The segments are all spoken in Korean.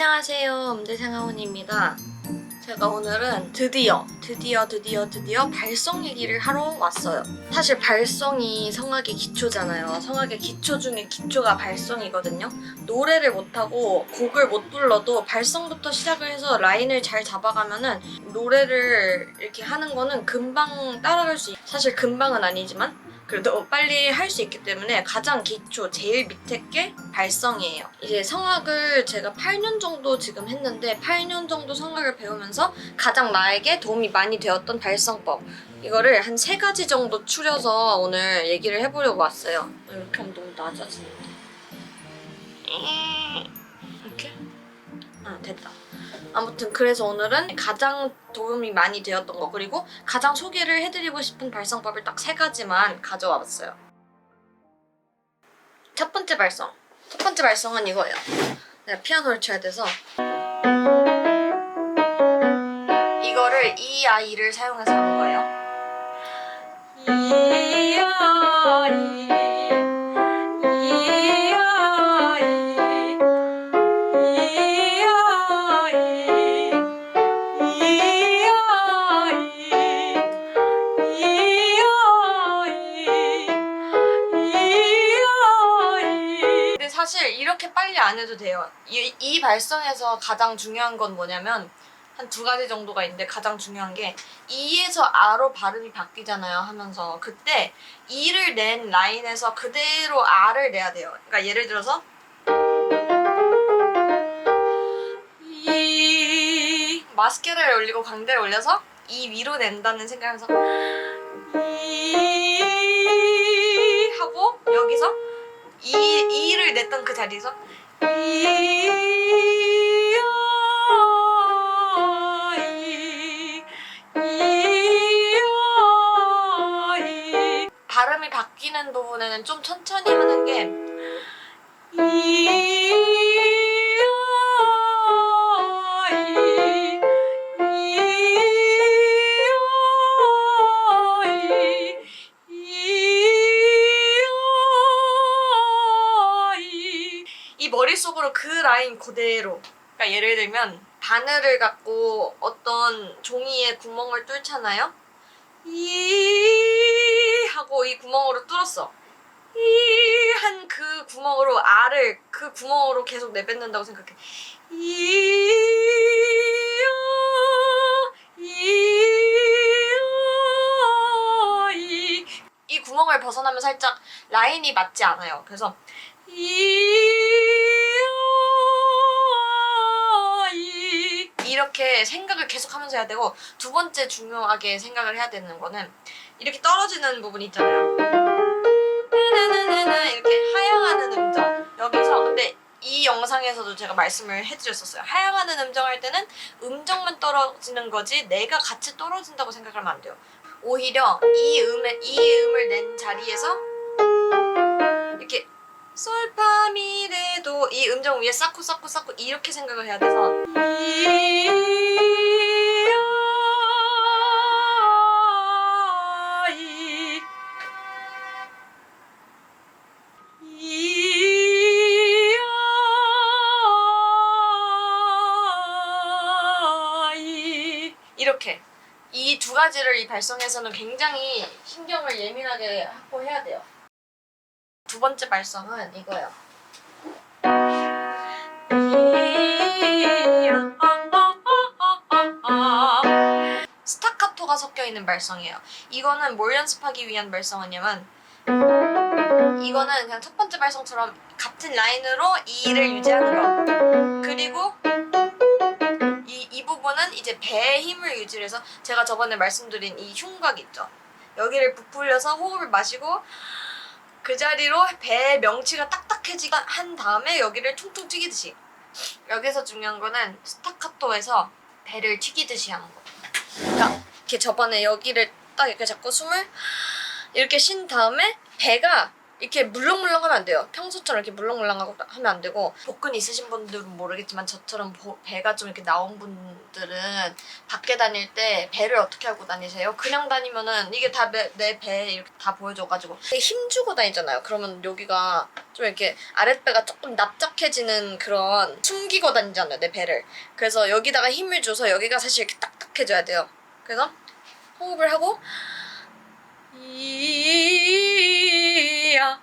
안녕하세요. 음대생아원입니다. 제가 오늘은 드디어, 드디어, 드디어, 드디어 발성 얘기를 하러 왔어요. 사실 발성이 성악의 기초잖아요. 성악의 기초 중에 기초가 발성이거든요. 노래를 못하고 곡을 못 불러도 발성부터 시작을 해서 라인을 잘 잡아가면은 노래를 이렇게 하는 거는 금방 따라갈 수 있... 사실 금방은 아니지만 그래도 빨리 할 수 있기 때문에 가장 기초, 제일 밑에 게 발성이에요. 이제 성악을 제가 8년 정도 지금 했는데 8년 정도 성악을 배우면서 가장 나에게 도움이 많이 되었던 발성법. 이거를 한 세 가지 정도 추려서 오늘 얘기를 해보려고 왔어요. 이렇게 하면 너무 낮아지는데. 이렇게? 아, 됐다. 아무튼 그래서 오늘은 가장 도움이 많이 되었던 거 그리고 가장 소개를 해드리고 싶은 발성법을 딱 세 가지만 가져와 봤어요. 첫 번째 발성. 첫 번째 발성은 이거예요. 내가 피아노를 쳐야 돼서 이거를 이 아이를 사용해서 하는 거예요. 이 아이 이 사실 이렇게 빨리 안 해도 돼요. 이, 이 발성에서 가장 중요한 건 뭐냐면 한 두 가지 정도가 있는데 가장 중요한 게 이에서 아로 발음이 바뀌잖아요 하면서 그때 이를 낸 라인에서 그대로 아를 내야 돼요. 그러니까 예를 들어서 이 마스케라를 올리고 광대를 올려서 이 위로 낸다는 생각하면서 이 하고 여기서 이 이를 냈던 그 자리에서 이, 이, 이, 발음이 바뀌는 부분에는 좀 천천히 하는 게 라인 그대로 그러니까 예를 들면 바늘을 갖고 어떤 종이에 구멍을 뚫잖아요 이 하고 이 구멍으로 뚫었어 이 한 그 구멍으로 알을 그 구멍으로 계속 내뱉는다고 생각해. 이 이, 이 구멍을 벗어나면 살짝 라인이 맞지 않아요. 그래서 이 이렇게 생각을 계속하면서 해야 되고 두 번째 중요하게 생각을 해야 되는 거는 이렇게 떨어지는 부분 있잖아요. 나나나나나 이렇게 하향하는 음정. 여기서 근데 이 영상에서도 제가 말씀을 해드렸었어요. 하향하는 음정 할 때는 음정만 떨어지는 거지 내가 같이 떨어진다고 생각하면 안 돼요. 오히려 이 음에 이 음을 낸 자리에서 이렇게 솔파미레도 이 음정 위에 쌓고 쌓고 쌓고 이렇게 생각을 해야 돼서 이 가지를 이 발성에서는 굉장히 신경을 예민하게 하고 해야 돼요. 두 번째 발성은 이거예요. 스타카토가 섞여 있는 발성이에요. 이거는 뭘 연습하기 위한 발성이냐면 이거는 그냥 첫 번째 발성처럼 같은 라인으로 이를 유지하는 거. 그리고 부분은 이제 배의 힘을 유지해서 제가 저번에 말씀드린 이 흉곽 있죠. 여기를 부풀려서 호흡을 마시고 그 자리로 배의 명치가 딱딱해지게 한 다음에 여기를 퉁퉁 튀기듯이. 여기서 중요한 거는 스타카토에서 배를 튀기듯이 하는 거. 그러니까 이렇게 저번에 여기를 딱 이렇게 잡고 숨을 이렇게 쉰 다음에 배가 이렇게 물렁물렁 하면 안 돼요. 평소처럼 이렇게 물렁물렁하고 하면 안 되고 복근 있으신 분들은 모르겠지만 저처럼 보- 배가 좀 이렇게 나온 분들은 밖에 다닐 때 배를 어떻게 하고 다니세요? 그냥 다니면은 이게 다 내 배 이렇게 다 보여줘가지고 힘 주고 다니잖아요. 그러면 여기가 좀 이렇게 아랫배가 조금 납작해지는 그런 숨기고 다니잖아요. 내 배를. 그래서 여기다가 힘을 줘서 여기가 사실 이렇게 딱딱해져야 돼요. 그래서 호흡을 하고 이 야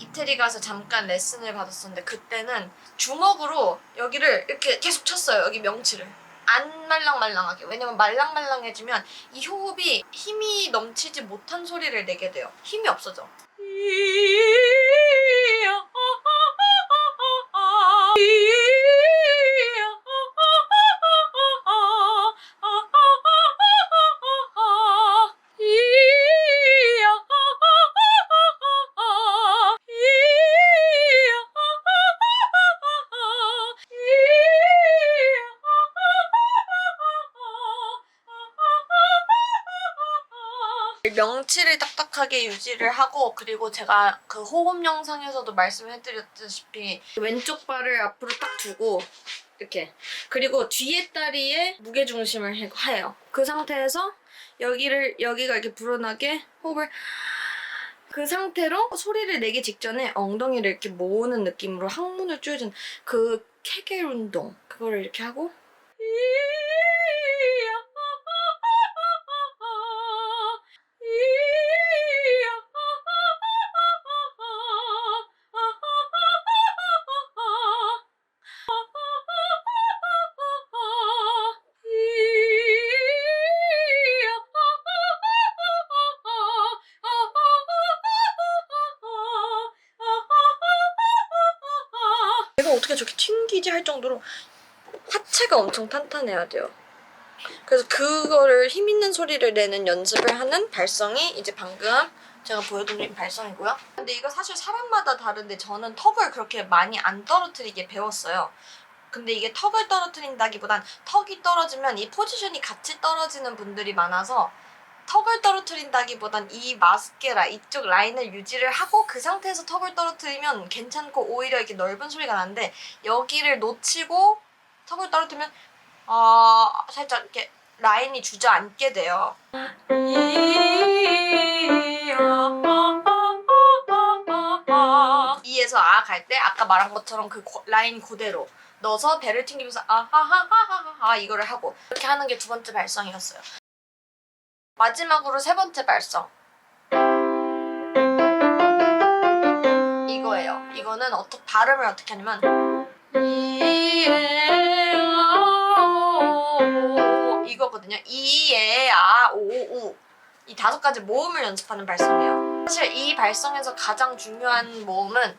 이태리 가서 잠깐 레슨을 받았었는데 그때는 주먹으로 여기를 이렇게 계속 쳤어요 여기 명치를. 안 말랑말랑하게. 왜냐면 말랑말랑해지면 이 호흡이 힘이 넘치지 못한 소리를 내게 돼요. 힘이 없어져 명치를 딱딱하게 유지를 하고 그리고 제가 그 호흡 영상에서도 말씀해드렸다시피 왼쪽 발을 앞으로 딱 두고 이렇게 그리고 뒤에 다리에 무게 중심을 해- 해요. 그 상태에서 여기를 여기가 이렇게 불어나게 호흡을 그 상태로 소리를 내기 직전에 엉덩이를 이렇게 모으는 느낌으로 항문을 조여준 그 케겔 운동 그거를 이렇게 하고 어떻게 저렇게 튕기지 할 정도로 하체가 엄청 탄탄해야 돼요. 그래서 그거를 힘 있는 소리를 내는 연습을 하는 발성이 이제 방금 제가 보여드린 발성이고요. 근데 이거 사실 사람마다 다른데 저는 턱을 그렇게 많이 안 떨어뜨리게 배웠어요. 근데 이게 턱을 떨어뜨린다기보단 턱이 떨어지면 이 포지션이 같이 떨어지는 분들이 많아서 턱을 떨어뜨린다기보단 이 마스케라 이쪽 라인을 유지를 하고 그 상태에서 턱을 떨어뜨리면 괜찮고 오히려 이렇게 넓은 소리가 나는데 여기를 놓치고 턱을 떨어뜨리면 아 살짝 이렇게 라인이 주저앉게 돼요. 이에서 아 갈 때 아까 말한 것처럼 그 고- 라인 그대로 넣어서 배를 튕기면서 아하하하하하 이거를 하고 이렇게 하는 게 두 번째 발성이었어요. 마지막으로 세 번째 발성. 이거예요. 이거는 어떻게 발음을 어떻게 하냐면 이거거든요. 이에아오우 이 다섯 가지 모음을 연습하는 발성이에요. 사실 이 발성에서 가장 중요한 모음은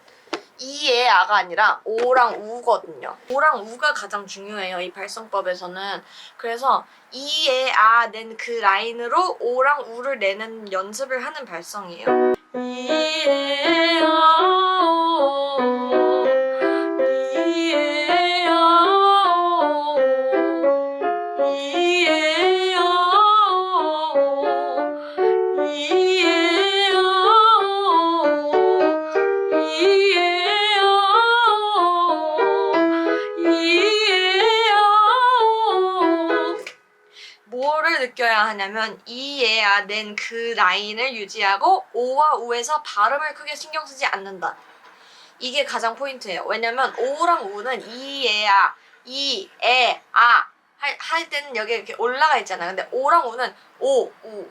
이에아가 아니라 오랑 우거든요. 오랑 우가 가장 중요해요. 이 발성법에서는. 그래서 이에아 낸 그 라인으로 오랑 우를 내는 연습을 하는 발성이에요. 뭐를 하냐면 이에야 낸 그 라인을 유지하고 오와 우에서 발음을 크게 신경 쓰지 않는다. 이게 가장 포인트예요. 왜냐면 오랑 우는 이에야 이에아 할, 할 때는 여기 이렇게 올라가 있잖아요. 근데 오랑 우는 오, 우,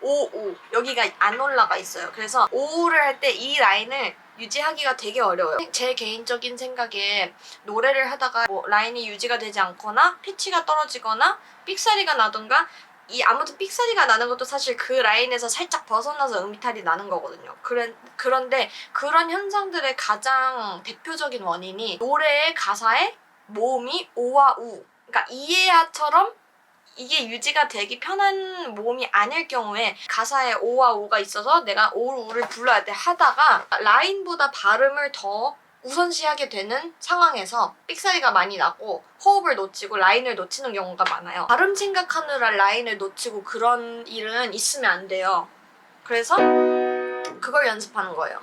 오, 우 여기가 안 올라가 있어요. 그래서 오우를 할 때 이 라인을 유지하기가 되게 어려워요. 제 개인적인 생각에 노래를 하다가 뭐 라인이 유지가 되지 않거나 피치가 떨어지거나 삑사리가 나던가 이 아무튼 삑사리가 나는 것도 사실 그 라인에서 살짝 벗어나서 음이탈이 나는 거거든요. 그런 그런데 그런 현상들의 가장 대표적인 원인이 노래의 가사에 모음이 오와 우. 그러니까 이해야처럼 이게 유지가 되기 편한 모음이 아닐 경우에 가사에 오와 우가 있어서 내가 오, 우를 불러야 돼 하다가 라인보다 발음을 더 우선시하게 되는 상황에서 삑사리가 많이 나고 호흡을 놓치고 라인을 놓치는 경우가 많아요. 발음 생각하느라 라인을 놓치고 그런 일은 있으면 안 돼요. 그래서 그걸 연습하는 거예요.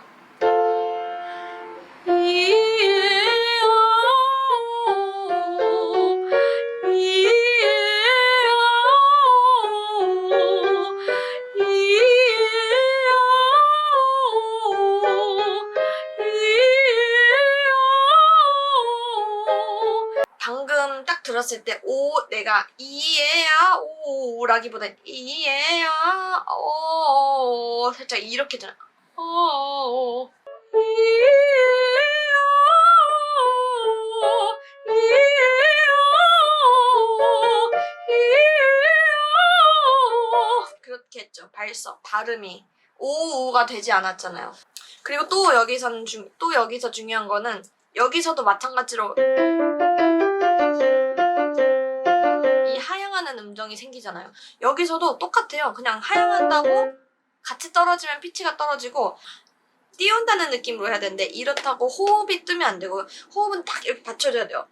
들었을 때 오 내가 이에야 오라기보다 이에야 오 살짝 이렇게 들어. 오 그렇게 했죠. 발성 발음이 오우가 되지 않았잖아요. 그리고 또 여기서는 중, 또 여기서 중요한 거는 여기서도 마찬가지로 하향하는 음정이 생기잖아요. 여기서도 똑같아요. 그냥 하향한다고 같이 떨어지면 피치가 떨어지고 띄운다는 느낌으로 해야 되는데 이렇다고 호흡이 뜨면 안 되고 호흡은 딱 이렇게 받쳐줘야 돼요.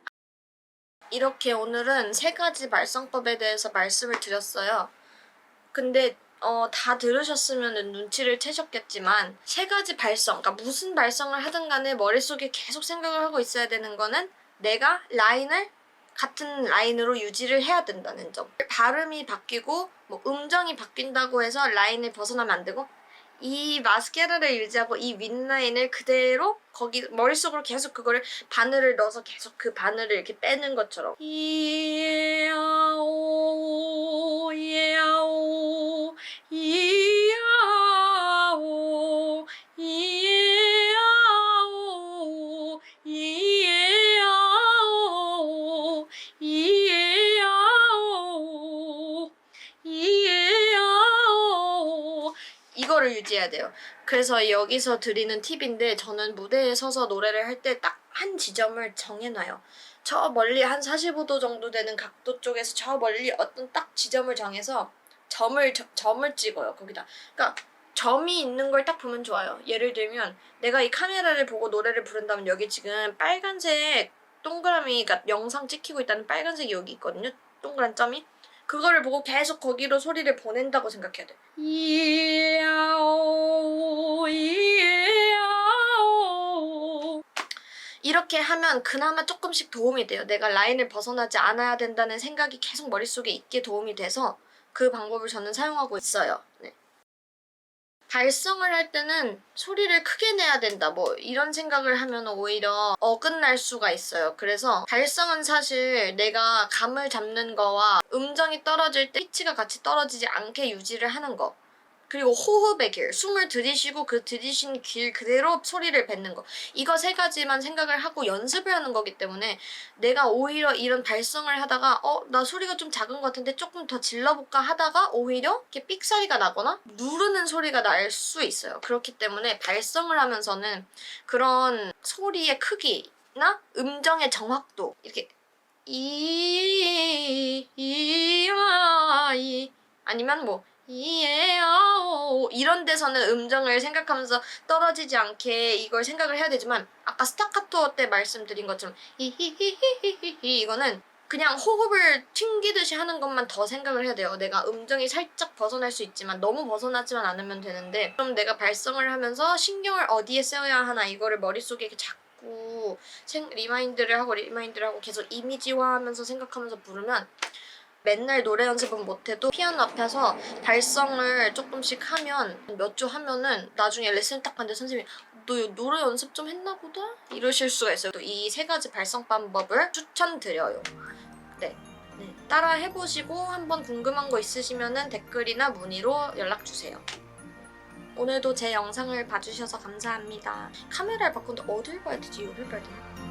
이렇게 오늘은 세 가지 발성법에 대해서 말씀을 드렸어요. 근데 어, 다 들으셨으면 눈치를 채셨겠지만 세 가지 발성, 그러니까 무슨 발성을 하든 간에 머릿속에 계속 생각을 하고 있어야 되는 거는 내가 라인을 같은 라인으로 유지를 해야 된다는 점. 발음이 바뀌고 뭐 음정이 바뀐다고 해서 라인을 벗어나면 안 되고 이 마스케라를 유지하고 이 윗라인을 그대로 거기 머릿속으로 계속 그거를 바늘을 넣어서 계속 그 바늘을 이렇게 빼는 것처럼 이야오 이야오 이야오 이 유지해야 돼요. 그래서 여기서 드리는 팁인데 저는 무대에 서서 노래를 할 때 딱 한 지점을 정해놔요. 저 멀리 한 45도 정도 되는 각도 쪽에서 저 멀리 어떤 딱 지점을 정해서 점을 저- 점을 찍어요 거기다. 그러니까 점이 있는 걸 딱 보면 좋아요. 예를 들면 내가 이 카메라를 보고 노래를 부른다면 여기 지금 빨간색 동그라미, 그러니까 영상 찍히고 있다는 빨간색이 여기 있거든요. 동그란 점이. 그거를 보고 계속 거기로 소리를 보낸다고 생각해야 돼. 이야오 이야오 이렇게 하면 그나마 조금씩 도움이 돼요. 내가 라인을 벗어나지 않아야 된다는 생각이 계속 머릿속에 있게 도움이 돼서 그 방법을 저는 사용하고 있어요. 네. 발성을 할 때는 소리를 크게 내야 된다. 뭐 이런 생각을 하면 오히려 어긋날 수가 있어요. 그래서 발성은 사실 내가 감을 잡는 거와 음정이 떨어질 때 피치가 같이 떨어지지 않게 유지를 하는 거. 그리고 호흡의 길, 숨을 들이쉬고 그 들이신 길 그대로 소리를 뱉는 거. 이거 세 가지만 생각을 하고 연습을 하는 거기 때문에 내가 오히려 이런 발성을 하다가 어, 나 소리가 좀 작은 것 같은데 조금 더 질러볼까 하다가 오히려 이렇게 삑사리가 나거나 누르는 소리가 날 수 있어요. 그렇기 때문에 발성을 하면서는 그런 소리의 크기나 음정의 정확도 이렇게 이, 이, 아, 이 아니면 뭐 이에요 이런 데서는 음정을 생각하면서 떨어지지 않게 이걸 생각을 해야 되지만 아까 스타카토 때 말씀드린 것처럼 히히히히히히 이거는 그냥 호흡을 튕기듯이 하는 것만 더 생각을 해야 돼요. 내가 음정이 살짝 벗어날 수 있지만 너무 벗어나지만 않으면 되는데 그럼 내가 발성을 하면서 신경을 어디에 써야 하나 이거를 머릿속에 자꾸 생, 리마인드를 하고 리마인드를 하고 계속 이미지화하면서 생각하면서 부르면 맨날 노래 연습은 못해도 피아노 앞에서 발성을 조금씩 하면 몇 주 하면은 나중에 레슨 딱 봤는데 선생님이 너 노래 연습 좀 했나 보다? 이러실 수가 있어요. 또 이 세 가지 발성 방법을 추천드려요. 네. 네. 따라 해보시고 한번 궁금한 거 있으시면은 댓글이나 문의로 연락 주세요. 오늘도 제 영상을 봐주셔서 감사합니다. 카메라를 바꾼데 어딜 봐야 되지? 여길 봐야 되나?